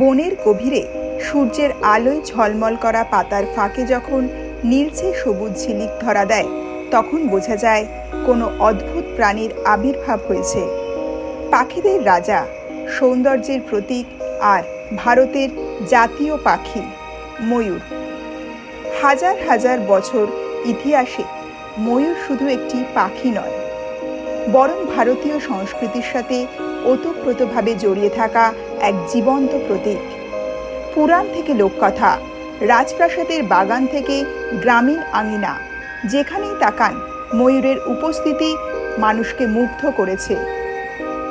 বনের গভীরে সূর্যের আলোয় ঝলমল করা পাতার ফাঁকে যখন নীলচে সবুজ ঝিলিক ধরা দেয়, তখন বোঝা যায় কোনো অদ্ভুত প্রাণীর আবির্ভাব হয়েছে। পাখিদের রাজা, সৌন্দর্যের প্রতীক আর ভারতের জাতীয় পাখি ময়ূর। হাজার হাজার বছর ইতিহাসে ময়ূর শুধু একটি পাখি নয়, বরং ভারতীয় সংস্কৃতির সাথে ওতপ্রোতভাবে জড়িয়ে থাকা এক জীবন্ত প্রতীক। পুরাণ থেকে লোককথা, রাজপ্রাসাদের বাগান থেকে গ্রামীণ আঙিনা, যেখানেই তাকান, ময়ূরের উপস্থিতি মানুষকে মুগ্ধ করেছে।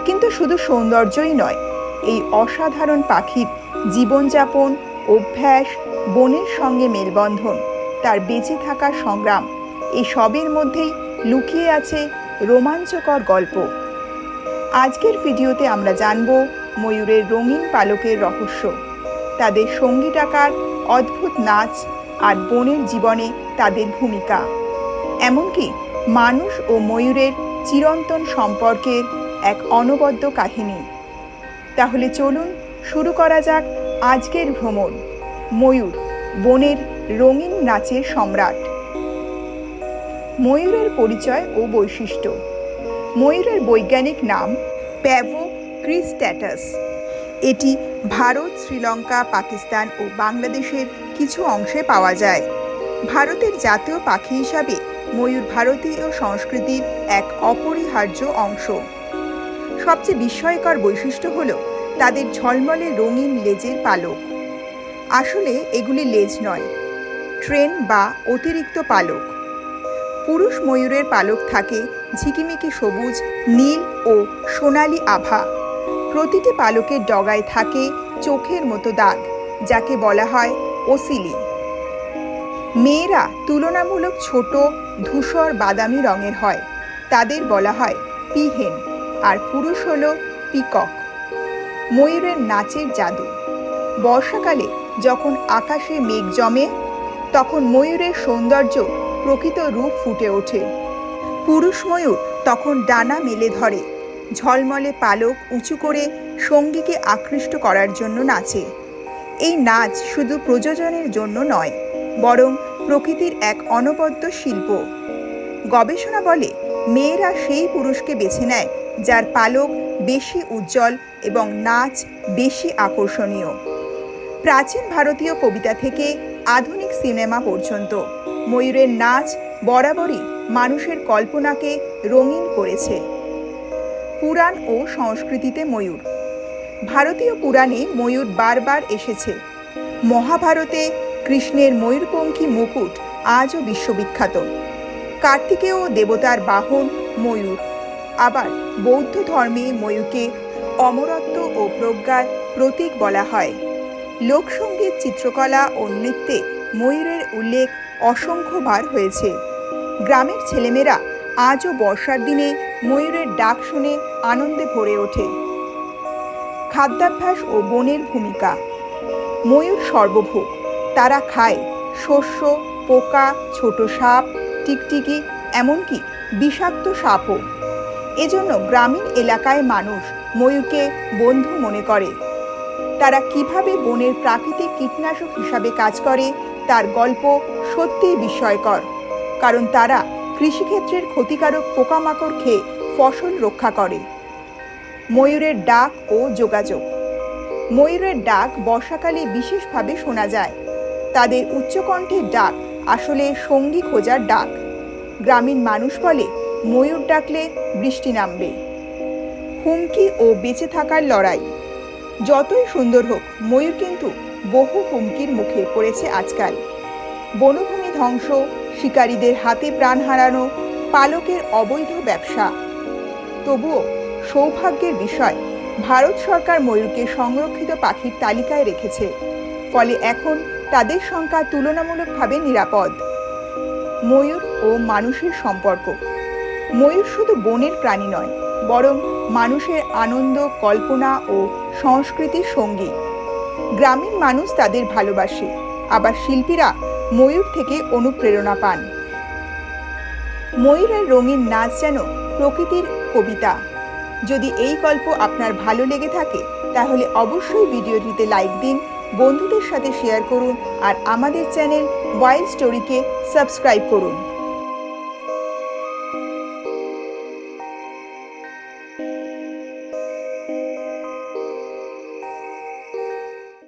কিন্তু শুধু সৌন্দর্যই নয়, এই অসাধারণ পাখির জীবনযাপন, অভ্যাস, বনের সঙ্গে মেলবন্ধন, তার বেঁচে থাকার সংগ্রাম এই সবের মধ্যেই লুকিয়ে আছে রোমাঞ্চকর গল্প। আজকের ভিডিওতে আমরা জানব ময়ূরের রঙিন পালকের রহস্য। তাদের সঙ্গী টাকার অদ্ভুত নাচ আর বনের জীবনে তাদের ভূমিকা। এমনকি মানুষ ও ময়ূরের চিরন্তন সম্পর্কের এক অনবদ্য কাহিনী। তাহলে চলুন শুরু করা যাক আজকের ভ্রমণ, ময়ূর, বনের রঙিন নাচের সম্রাট। ময়ূরের পরিচয় ও বৈশিষ্ট্য। ময়ূরের বৈজ্ঞানিক নাম প্যাভো ক্রিস্ট্যাটাস এটি ভারত, শ্রীলঙ্কা, পাকিস্তান ও বাংলাদেশের কিছু অংশে পাওয়া যায়। ভারতের জাতীয় পাখি হিসাবে ময়ূর ভারতীয় সংস্কৃতির এক অপরিহার্য অংশ। সবচেয়ে বিস্ময়কর বৈশিষ্ট্য হল তাদের ঝলমলে রঙিন লেজের পালক। আসলে এগুলি লেজ নয়, ট্রেন বা অতিরিক্ত পালক। পুরুষ ময়ূরের পালক থাকে ঝিকিমিকি সবুজ, নীল ও সোনালি আভা। প্রতিটি পালকের ডগায় থাকে চোখের মতো দাগ, যাকে বলা হয় ওসিলি। মেয়েরা তুলনামূলক ছোট, ধূসর বাদামি রঙের হয়। তাদের বলা হয় পিহেন, আর পুরুষ হল পিকক। ময়ূরের নাচের জাদু। বর্ষাকালে যখন আকাশে মেঘ জমে, তখন ময়ূরের সৌন্দর্য প্রকৃত রূপ ফুটে ওঠে। পুরুষ ময়ূর তখন ডানা মেলে ধরে, ঝলমলে পালক উঁচু করে সঙ্গীকে আকৃষ্ট করার জন্য নাচে। এই নাচ শুধু প্রযোজনের জন্য নয়, বরং প্রকৃতির এক অনবদ্য শিল্প। গবেষণা বলে, মেয়েরা সেই পুরুষকে বেছে নেয়, যার পালক বেশি উজ্জ্বল এবং নাচ বেশি আকর্ষণীয়। প্রাচীন ভারতীয় কবিতা থেকে আধুনিক সিনেমা পর্যন্ত। ময়ূরের নাচ বরাবরই মানুষের কল্পনাকে রঙিন করেছে। পুরাণ ও সংস্কৃতিতে ময়ূর। ভারতীয় পুরাণে ময়ূর বারবার এসেছে। মহাভারতে কৃষ্ণের ময়ূরপঙ্খী মুকুট আজও বিশ্ববিখ্যাত। কার্তিকেয় দেবতার বাহন ময়ূর। আবার বৌদ্ধ ধর্মে ময়ূরকে অমরত্ব ও প্রজ্ঞার প্রতীক বলা হয়। লোকসঙ্গীত, চিত্রকলা ও নৃত্যে ময়ূরের উল্লেখ অসংখ্যবার হয়েছে। গ্রামের ছেলেমেয়েরা আজও বর্ষার দিনে ময়ূরের ডাক শুনে আনন্দে ভরে ওঠে। খাদ্যাভ্যাস ও বনের ভূমিকা। ময়ূর সর্বভোগ। তারা খায় শস্য, পোকা, ছোট সাপ, টিকটিকি, এমনকি বিষাক্ত সাপও। এজন্য গ্রামীণ এলাকায় মানুষ ময়ূরকে বন্ধু মনে করে। তারা কীভাবে বনের প্রাকৃতিক কীটনাশক হিসাবে কাজ করে তার গল্প সত্যিই বিস্ময়কর, কারণ তারা কৃষিক্ষেত্রের ক্ষতিকারক পোকামাকড় খেয়ে ফসল রক্ষা করে। ময়ূরের ডাক ও যোগাযোগ। ময়ূরের ডাক বর্ষাকালে বিশেষভাবে শোনা যায়। তাদের উচ্চকণ্ঠের ডাক আসলে সঙ্গী খোঁজার ডাক। গ্রামীণ মানুষ বলে ময়ূর ডাকলে বৃষ্টি নামবে। হুমকি ও বেঁচে থাকার লড়াই। যতই সুন্দর হোক, ময়ূর কিন্তু বহু হুমকির মুখে পড়েছে আজকাল। বনভূমি ধ্বংস, শিকারীদের হাতে প্রাণ হারানো, পালকের অবৈধ ব্যবসা। তবুও সৌভাগ্যের বিষয়, ভারত সরকার ময়ূরকে সংরক্ষিত পাখির তালিকায় রেখেছে, ফলে এখন তাদের সংখ্যা তুলনামূলকভাবে নিরাপদ। ময়ূর ও মানুষের সম্পর্ক। ময়ূর শুধু বনের প্রাণী নয়, বরং মানুষের আনন্দ, কল্পনা ও সংস্কৃতির সঙ্গী। গ্রামীণ মানুষ তাদের ভালোবাসে। আবার শিল্পীরা ময়ূর থেকে অনুপ্রেরণা পান। ময়ূরের রঙিন নাচ যেন প্রকৃতির কবিতা। যদি এই গল্প আপনার ভালো লেগে থাকে, তাহলে অবশ্যই ভিডিওটিতে লাইক দিন, বন্ধুদের সাথে শেয়ার করুন, আর আমাদের চ্যানেল ওয়াইল্ড স্টোরিকে সাবস্ক্রাইব করুন।